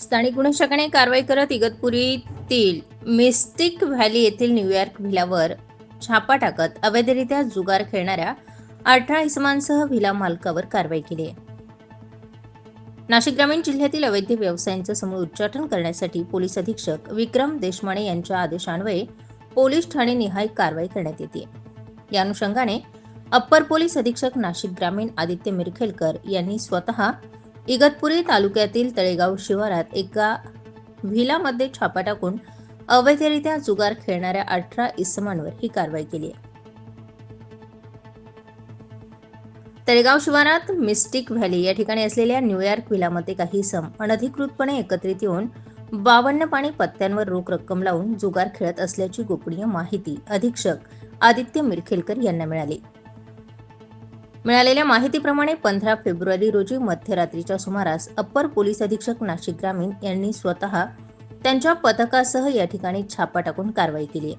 स्थानिक गुन्हे शाखेने कारवाई करत इगतपुरीतील मिस्टिक व्हॅली येथील न्यूयॉर्क व्हिलावर छापा टाकत अवैधरित्या जुगार खेळणाऱ्या अठरा इसमांसह व्हिला मालकावर कारवाई केली आहे. नाशिक ग्रामीण जिल्ह्यातील अवैध व्यवसायांचं समूळ उच्चाटन करण्यासाठी पोलीस अधीक्षक विक्रम देशमाने यांच्या आदेशान्वये पोलीस ठाणे निहाय कारवाई करण्यात येते. या अनुषंगाने अप्पर पोलीस अधीक्षक नाशिक ग्रामीण आदित्य मिरखेलकर यांनी स्वतः इगतपुरी तालुक्यातील तळेगाव शिवारात एका व्हिलामध्ये छापा टाकून अवैधरित्या जुगार खेळणाऱ्या अठरा इसमांवर ही कारवाई केली आहे. तळेगाव शिवारात मिस्टिक व्हॅली या ठिकाणी असलेल्या न्यूयॉर्क व्हिलामध्ये काही सम अनधिकृतपणे एकत्रित येऊन बावन्न पाणी पत्त्यांवर रोख रक्कम लावून जुगार खेळत असल्याची गोपनीय माहिती अधीक्षक आदित्य मिरखेलकर यांना मिळाली. मिळालेल्या माहितीप्रमाणे पंधरा फेब्रुवारी रोजी मध्यरात्रीच्या सुमारास अप्पर पोलीस अधीक्षक नाशिक ग्रामीण यांनी स्वतः त्यांच्या पथकासह या ठिकाणी छापा टाकून कारवाई केली.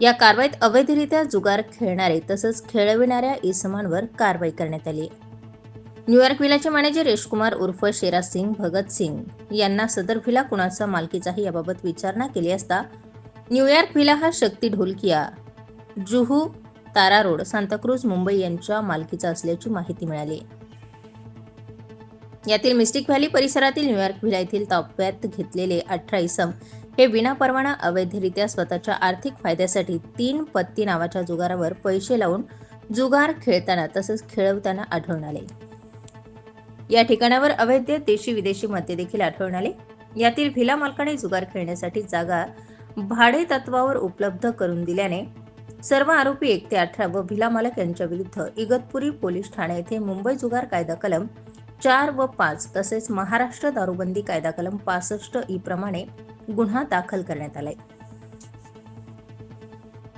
या कारवाईत अवैधरित्या जुगार खेळणारे तसंच खेळविणाऱ्या इसमांवर कारवाई करण्यात आली. न्यूयॉर्क व्हिलाचे मॅनेजर यशकुमार उर्फ शेरा सिंग भगत सिंग यांना सदर व्हिला कुणाचा मालकीचाही याबाबत विचारणा केली असता न्यूयॉर्क व्हिला हा शक्ती ढोलकिया जुहू तारा रोड सांताक्रूज मुंबई यांच्या मालकीचा असल्याची माहिती मिळाली. यातील मिस्टिक व्हॅली परिसरातील न्यूयॉर्क व्हिला येथील ताब्यात घेतलेले अठरा इसम हे विनापरवाना अवैधरित्या स्वतःच्या आर्थिक फायद्यासाठी तीन पत्ती नावाच्या जुगारावर पैसे लावून जुगार खेळताना तसंच खेळवताना आढळून आले. या ठिकाणावर अवैध देशी विदेशी मते देखील आढळून आले. यातील व्हिला मालकाने जुगार खेळण्यासाठी जागा भाडे तत्वावर उपलब्ध करून दिल्याने सर्व आरोपी एक ते अठरा व भिला मालक यांच्या विरुद्ध इगतपुरी पोलीस ठाणे येथे मुंबई जुगार कायदा कलम चार व पाच तसेच महाराष्ट्र दारूबंदी कायदा कलम पासष्ट ई प्रमाणे गुन्हा दाखल करण्यात आलाय.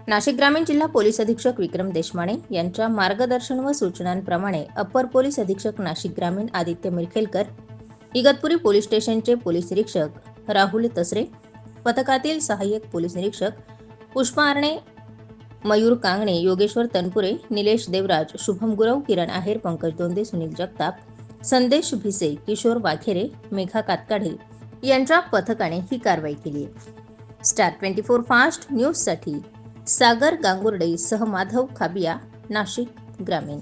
नाशिक ग्रामीण जिल्हा पोलीस अधीक्षक विक्रम देशमाने यांच्या मार्गदर्शन व सूचनांप्रमाणे अप्पर पोलीस अधीक्षक नाशिक ग्रामीण आदित्य मिरखेलकर इगतपुरी पोलीस स्टेशनचे पोलीस निरीक्षक राहुल तसरे पथकातील सहाय्यक पोलीस निरीक्षक पुष्पा आरणे मयूर कांगणे योगेश्वर तनपुरे निलेश देवराज शुभम गुरव किरण आहेर पंकज दोंदे सुनील जगताप संदेश भिसे किशोर वाघेरे मेघा कातकाढे यांच्या पथकाने ही कारवाई केली आहे. स्टार ट्वेंटी फोर फास्ट न्यूजसाठी सागर गांगुर्डे सह माधव खाबिया नाशिक ग्रामीण.